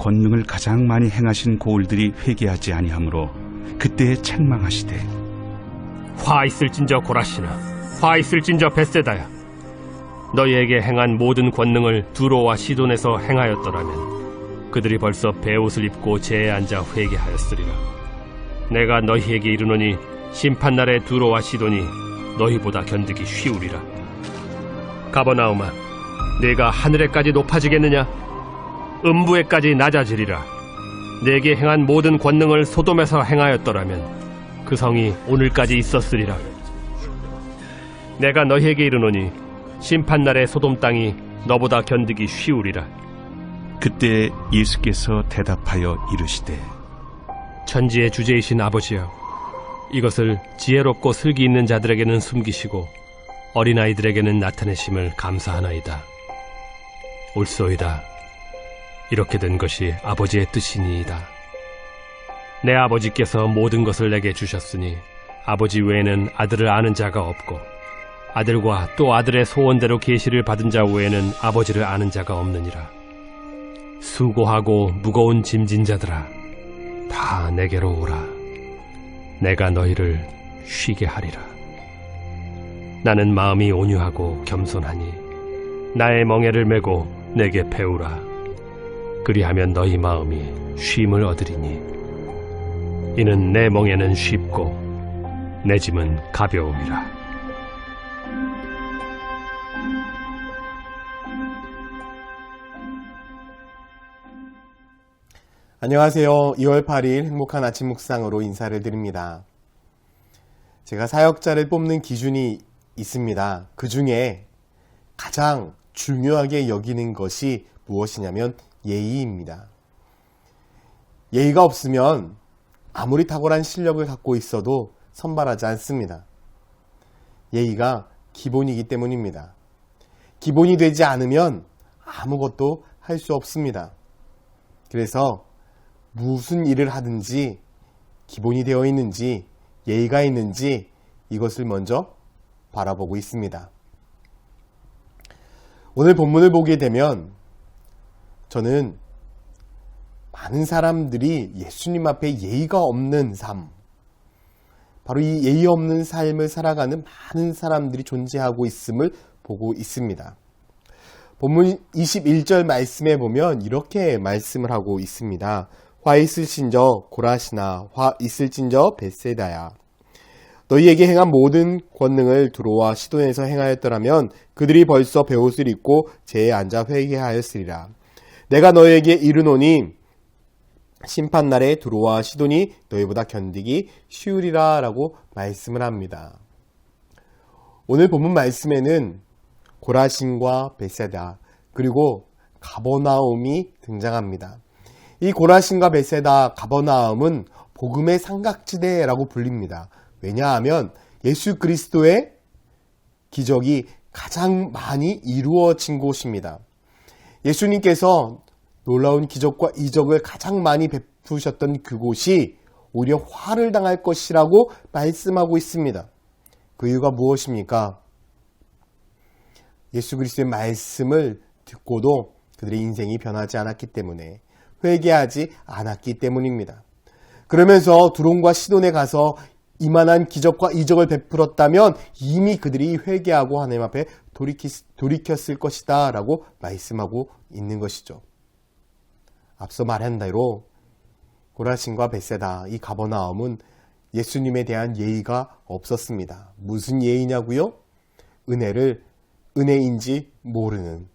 권능을 가장 많이 행하신 고을들이 회개하지 아니하므로 그때에 책망하시되 화 있을진저 고라시나 화 있을진저 베세다야. 너희에게 행한 모든 권능을 두로와 시돈에서 행하였더라면 그들이 벌써 베옷을 입고 제에 앉아 회개하였으리라. 내가 너희에게 이르노니 심판날에 두로와 시돈이 너희보다 견디기 쉬우리라. 가버나움아 내가 하늘에까지 높아지겠느냐 음부에까지 낮아지리라 내게 행한 모든 권능을 소돔에서 행하였더라면 그 성이 오늘까지 있었으리라. 내가 너희에게 이르노니 심판날의 소돔 땅이 너보다 견디기 쉬우리라. 그때 예수께서 대답하여 이르시되 천지의 주제이신 아버지여, 이것을 지혜롭고 슬기 있는 자들에게는 숨기시고 어린아이들에게는 나타내심을 감사하나이다. 옳소이다. 이렇게 된 것이 아버지의 뜻이니이다. 내 아버지께서 모든 것을 내게 주셨으니 아버지 외에는 아들을 아는 자가 없고 아들과 또 아들의 소원대로 계시를 받은 자 외에는 아버지를 아는 자가 없느니라. 수고하고 무거운 짐진 자들아, 다 내게로 오라. 내가 너희를 쉬게 하리라. 나는 마음이 온유하고 겸손하니 나의 멍에를 메고 내게 배우라. 그리하면 너희 마음이 쉼을 얻으리니 이는 내 멍에는 쉽고 내 짐은 가벼움이라. 안녕하세요. 2월 8일 행복한 아침 묵상으로 인사를 드립니다. 제가 사역자를 뽑는 기준이 있습니다. 그 중에 가장 중요하게 여기는 것이 무엇이냐면 예의입니다. 예의가 없으면 아무리 탁월한 실력을 갖고 있어도 선발하지 않습니다. 예의가 기본이기 때문입니다. 기본이 되지 않으면 아무것도 할 수 없습니다. 그래서 무슨 일을 하든지 기본이 되어 있는지 예의가 있는지 이것을 먼저 바라보고 있습니다. 오늘 본문을 보게 되면 저는 많은 사람들이 예수님 앞에 예의가 없는 삶, 바로 이 예의 없는 삶을 살아가는 많은 사람들이 존재하고 있음을 보고 있습니다. 본문 21절 말씀에 보면 이렇게 말씀을 하고 있습니다. 화 있을진저 고라시나 화 있을진저 베세다야. 너희에게 행한 모든 권능을 두로와 시돈에서 행하였더라면 그들이 벌써 베옷을 입고 제에 앉아 회개하였으리라. 내가 너희에게 이르노니 심판날에 두로와 시돈이 너희보다 견디기 쉬우리라 라고 말씀을 합니다. 오늘 본문 말씀에는 고라신과 베세다 그리고 가버나움이 등장합니다. 이 고라신과 베세다 가버나움은 복음의 삼각지대라고 불립니다. 왜냐하면 예수 그리스도의 기적이 가장 많이 이루어진 곳입니다. 예수님께서 놀라운 기적과 이적을 가장 많이 베푸셨던 그곳이 오히려 화를 당할 것이라고 말씀하고 있습니다. 그 이유가 무엇입니까? 예수 그리스도의 말씀을 듣고도 그들의 인생이 변하지 않았기 때문에 회개하지 않았기 때문입니다. 그러면서 두론과 시돈에 가서 이만한 기적과 이적을 베풀었다면 이미 그들이 회개하고 하나님 앞에 돌이켰을 것이다 라고 말씀하고 있는 것이죠. 앞서 말한 대로 고라신과 베세다 이 가버나움은 예수님에 대한 예의가 없었습니다. 무슨 예의냐고요? 은혜를 은혜인지 모르는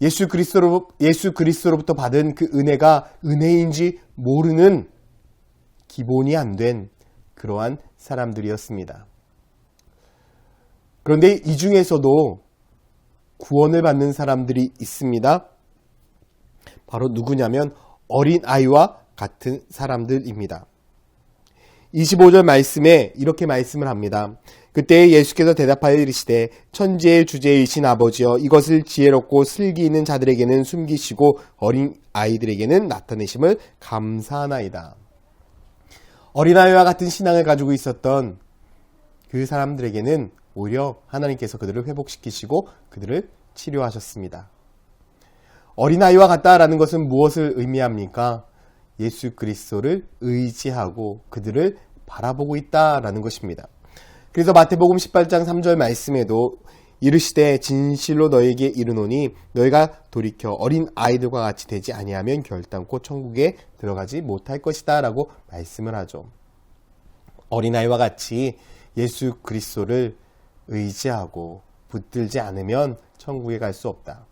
예수 그리스도로 예수 그리스도로부터 받은 그 은혜가 은혜인지 모르는 기본이 안 된 그러한 사람들이었습니다. 그런데 이 중에서도 구원을 받는 사람들이 있습니다. 바로 누구냐면 어린 아이와 같은 사람들입니다. 25절 말씀에 이렇게 말씀을 합니다. 그때 예수께서 대답하여 이르시되 천지의 주제이신 아버지여 이것을 지혜롭고 슬기 있는 자들에게는 숨기시고 어린 아이들에게는 나타내심을 감사하나이다. 어린아이와 같은 신앙을 가지고 있었던 그 사람들에게는 오히려 하나님께서 그들을 회복시키시고 그들을 치료하셨습니다. 어린아이와 같다라는 것은 무엇을 의미합니까? 예수 그리스도를 의지하고 그들을 바라보고 있다라는 것입니다. 그래서 마태복음 18장 3절 말씀에도 이르시되 진실로 너에게 이르노니 너희가 돌이켜 어린 아이들과 같이 되지 아니하면 결단코 천국에 들어가지 못할 것이다라고 말씀을 하죠. 어린아이와 같이 예수 그리스도를 의지하고 붙들지 않으면 천국에 갈 수 없다.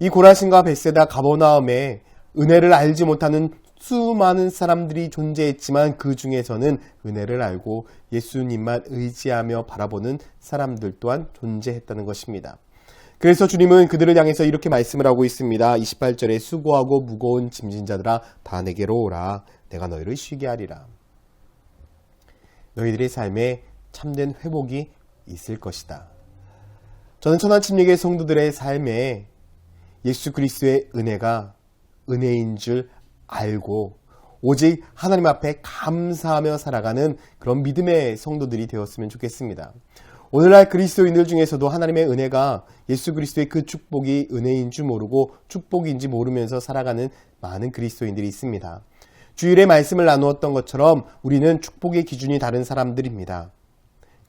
이 고라신과 베세다 가버나움에 은혜를 알지 못하는 수많은 사람들이 존재했지만 그 중에서는 은혜를 알고 예수님만 의지하며 바라보는 사람들 또한 존재했다는 것입니다. 그래서 주님은 그들을 향해서 이렇게 말씀을 하고 있습니다. 28절에 수고하고 무거운 짐진 자들아 다 내게로 오라 내가 너희를 쉬게 하리라. 너희들의 삶에 참된 회복이 있을 것이다. 저는 천안 침례교회 성도들의 삶에 예수 그리스도의 은혜가 은혜인 줄 알고 오직 하나님 앞에 감사하며 살아가는 그런 믿음의 성도들이 되었으면 좋겠습니다. 오늘날 그리스도인들 중에서도 하나님의 은혜가 예수 그리스도의 그 축복이 은혜인 줄 모르고 축복인지 모르면서 살아가는 많은 그리스도인들이 있습니다. 주일에 말씀을 나누었던 것처럼 우리는 축복의 기준이 다른 사람들입니다.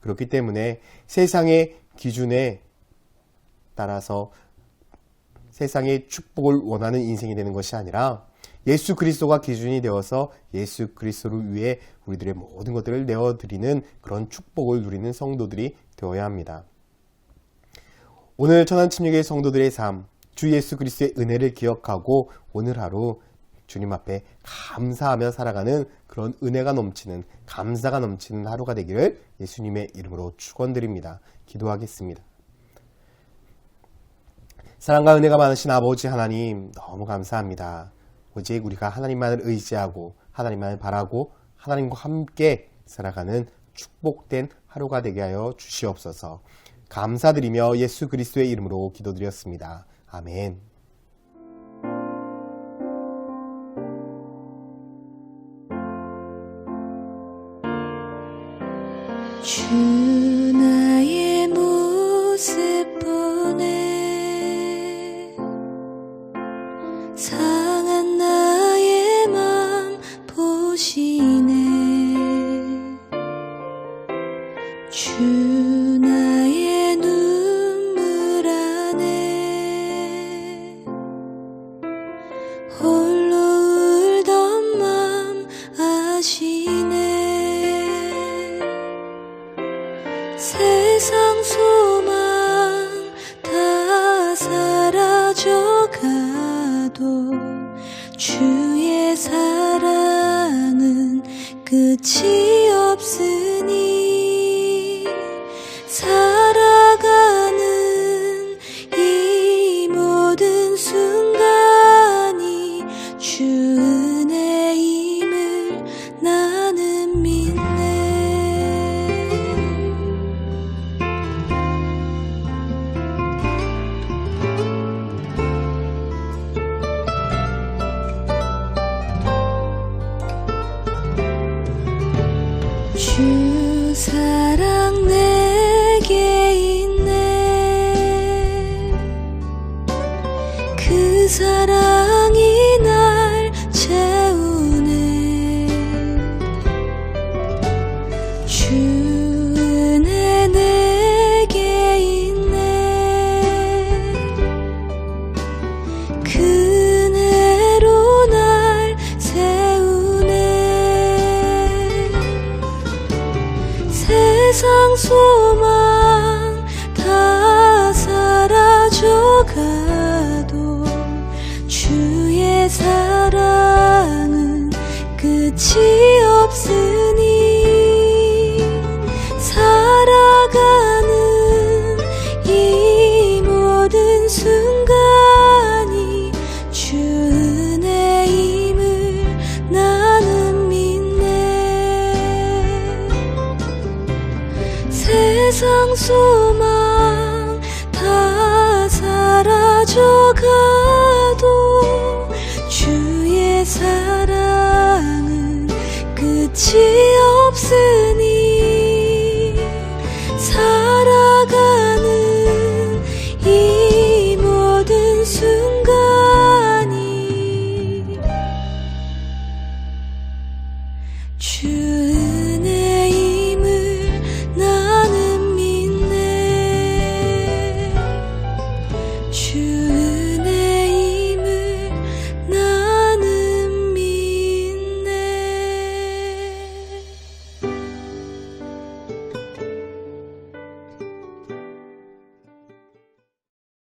그렇기 때문에 세상의 기준에 따라서 세상의 축복을 원하는 인생이 되는 것이 아니라 예수 그리스도가 기준이 되어서 예수 그리스도를 위해 우리들의 모든 것들을 내어드리는 그런 축복을 누리는 성도들이 되어야 합니다. 오늘 천안 침례교회 성도들의 삶, 주 예수 그리스도의 은혜를 기억하고 오늘 하루 주님 앞에 감사하며 살아가는 그런 은혜가 넘치는 감사가 넘치는 하루가 되기를 예수님의 이름으로 축원드립니다. 기도하겠습니다. 사랑과 은혜가 많으신 아버지 하나님 너무 감사합니다. 오직 우리가 하나님만을 의지하고 하나님만을 바라고 하나님과 함께 살아가는 축복된 하루가 되게 하여 주시옵소서. 감사드리며 예수 그리스도의 이름으로 기도드렸습니다. 아멘. 세상 소망 다 사라져가 주